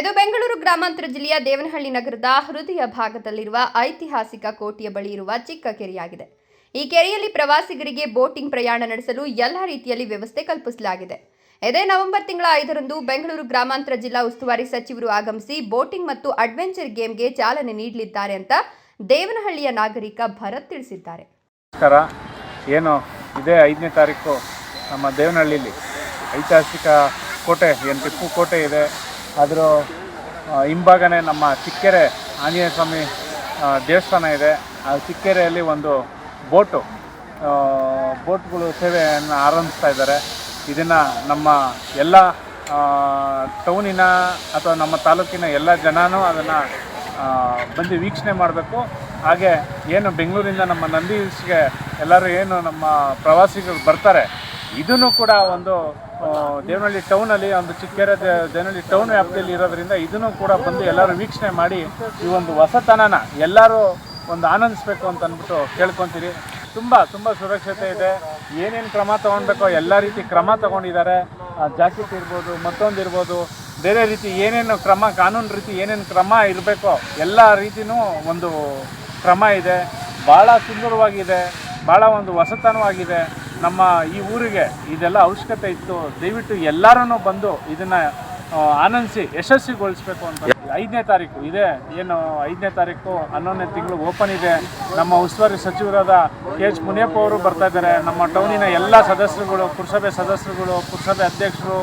ಇದು ಬೆಂಗಳೂರು ಗ್ರಾಮಾಂತರ ಜಿಲ್ಲೆಯ ದೇವನಹಳ್ಳಿ ನಗರದ ಹೃದಯ ಭಾಗದಲ್ಲಿರುವ ಐತಿಹಾಸಿಕ ಕೋಟೆಯ ಬಳಿ ಇರುವ ಚಿಕ್ಕ ಕೆರೆಯಾಗಿದೆ. ಈ ಕೆರೆಯಲ್ಲಿ ಪ್ರವಾಸಿಗರಿಗೆ ಬೋಟಿಂಗ್ ಪ್ರಯಾಣ ನಡೆಸಲು ಎಲ್ಲ ರೀತಿಯಲ್ಲಿ ವ್ಯವಸ್ಥೆ ಕಲ್ಪಿಸಲಾಗಿದೆ. ಇದೇ ನವೆಂಬರ್ ತಿಂಗಳ ಐದರಂದು ಬೆಂಗಳೂರು ಗ್ರಾಮಾಂತರ ಜಿಲ್ಲಾ ಉಸ್ತುವಾರಿ ಸಚಿವರು ಆಗಮಿಸಿ ಬೋಟಿಂಗ್ ಮತ್ತು ಅಡ್ವೆಂಚರ್ ಗೇಮ್ಗೆ ಚಾಲನೆ ನೀಡಲಿದ್ದಾರೆ ಅಂತ ದೇವನಹಳ್ಳಿಯ ನಾಗರಿಕ ಭರತ್ ತಿಳಿಸಿದ್ದಾರೆ. ನಮಸ್ಕಾರ. ಏನು, ಇದೇ ಐದನೇ ತಾರೀಕು ನಮ್ಮ ದೇವನಹಳ್ಳಿಲಿ ಐತಿಹಾಸಿಕ ಕೋಟೆ, ಏನು ಟಿಪ್ಪು ಕೋಟೆ ಇದೆ. ಅದರ ಹಿಂಭಾಗನೇ ನಮ್ಮ ಚಿಕ್ಕೆರೆ ಆಂಜನೇಯ ಸ್ವಾಮಿ ದೇವಸ್ಥಾನ ಇದೆ. ಆ ಚಿಕ್ಕೆರೆಯಲ್ಲಿ ಒಂದು ಬೋಟು. ಬೋಟ್ಗಳು ಸೇವೆಯನ್ನು ಆರಂಭಿಸ್ತಾ ಇದ್ದಾರೆ. ಇದನ್ನು ನಮ್ಮ ಎಲ್ಲ ಟೌನಿನ ಅಥವಾ ನಮ್ಮ ತಾಲೂಕಿನ ಎಲ್ಲ ಜನನೂ ಅದನ್ನು ಬಂದು ವೀಕ್ಷಣೆ ಮಾಡಬೇಕು. ಹಾಗೆ ಏನು ಬೆಂಗಳೂರಿಂದ ನಮ್ಮ ನಂದಿ ಹಿಲ್ಸ್ಗೆ ಎಲ್ಲರೂ ಏನು ನಮ್ಮ ಪ್ರವಾಸಿಗರು ಬರ್ತಾರೆ ಇದನ್ನು ಕೂಡ ಒಂದು ದೇವನಹಳ್ಳಿ ಟೌನಲ್ಲಿ ಒಂದು ಚಿಕ್ಕೆರೆ ದೇವನಹಳ್ಳಿ ಟೌನ್ ವ್ಯಾಪ್ತಿಯಲ್ಲಿ ಇರೋದ್ರಿಂದ ಇದನ್ನು ಕೂಡ ಬಂದು ಎಲ್ಲರೂ ವೀಕ್ಷಣೆ ಮಾಡಿ ಈ ಒಂದು ಹೊಸತನನ ಎಲ್ಲರೂ ಒಂದು ಆನಂದಿಸ್ಬೇಕು ಅಂತ ಅಂದ್ಬಿಟ್ಟು ಕೇಳ್ಕೊತೀರಿ. ತುಂಬ ತುಂಬ ಸುರಕ್ಷತೆ ಇದೆ. ಏನೇನು ಕ್ರಮ ತೊಗೊಳ್ಬೇಕೋ ಎಲ್ಲ ರೀತಿ ಕ್ರಮ ತೊಗೊಂಡಿದ್ದಾರೆ. ಜಾಕೆಟ್ ಇರ್ಬೋದು, ಮತ್ತೊಂದು ಇರ್ಬೋದು, ಬೇರೆ ರೀತಿ ಏನೇನು ಕ್ರಮ, ಕಾನೂನು ರೀತಿ ಏನೇನು ಕ್ರಮ ಇರಬೇಕೋ ಎಲ್ಲ ರೀತಿನೂ ಒಂದು ಕ್ರಮ ಇದೆ. ಭಾಳ ಸುಂದರವಾಗಿದೆ. ಭಾಳ ಒಂದು ಹೊಸತನವಾಗಿದೆ. ನಮ್ಮ ಈ ಊರಿಗೆ ಇದೆಲ್ಲ ಅವಶ್ಯಕತೆ ಇತ್ತು. ದಯವಿಟ್ಟು ಎಲ್ಲರೂ ಬಂದು ಇದನ್ನು ಆನಂದಿಸಿ, ಯಶಸ್ವಿಗೊಳಿಸ್ಬೇಕು ಅಂತ. ಐದನೇ ತಾರೀಕು ಇದೆ. ಏನು ಐದನೇ ತಾರೀಕು, ಹನ್ನೊಂದನೇ ತಿಂಗಳು ಓಪನ್ ಇದೆ. ನಮ್ಮ ಉಸ್ತುವಾರಿ ಸಚಿವರಾದ ಕೆ ಎಚ್ ಮುನಿಯಪ್ಪ ಅವರು ಬರ್ತಾ ಇದ್ದಾರೆ. ನಮ್ಮ ಟೌನಿನ ಎಲ್ಲ ಸದಸ್ಯರುಗಳು, ಪುರಸಭೆ ಸದಸ್ಯರುಗಳು, ಪುರಸಭೆ ಅಧ್ಯಕ್ಷರು,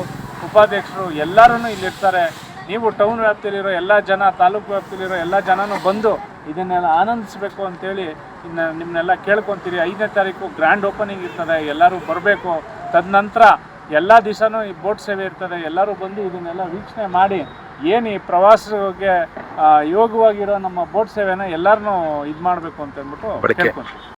ಉಪಾಧ್ಯಕ್ಷರು ಎಲ್ಲರೂ ಇಲ್ಲಿರ್ತಾರೆ ನೀವು ಟೌನ್ ವ್ಯಾಪ್ತಿಯಲ್ಲಿರೋ ಎಲ್ಲ ಜನ, ತಾಲೂಕು ವ್ಯಾಪ್ತಿಯಲ್ಲಿರೋ ಎಲ್ಲ ಜನನೂ ಬಂದು ಇದನ್ನೆಲ್ಲ ಆನಂದಿಸಬೇಕು ಅಂತೇಳಿ ಇನ್ನು ನಿಮ್ಮನ್ನೆಲ್ಲ ಕೇಳ್ಕೊತೀರಿ. ಐದನೇ ತಾರೀಕು ಗ್ರ್ಯಾಂಡ್ ಓಪನಿಂಗ್ ಇರ್ತದೆ. ಎಲ್ಲರೂ ಬರಬೇಕು. ತದನಂತರ ಎಲ್ಲ ದಿವಸನೂ ಈ ಬೋಟ್ ಸೇವೆ ಇರ್ತದೆ. ಎಲ್ಲರೂ ಬಂದು ಇದನ್ನೆಲ್ಲ ವೀಕ್ಷಣೆ ಮಾಡಿ ಏನು ಈ ಪ್ರವಾಸಕ್ಕೆ ಯೋಗವಾಗಿರೋ ನಮ್ಮ ಬೋಟ್ ಸೇವೆನ ಎಲ್ಲರನ್ನೂ ಇದು ಮಾಡಬೇಕು ಅಂತ ಅಂದ್ಬಿಟ್ಟು ಕೇಳ್ಕೊತೀವಿ.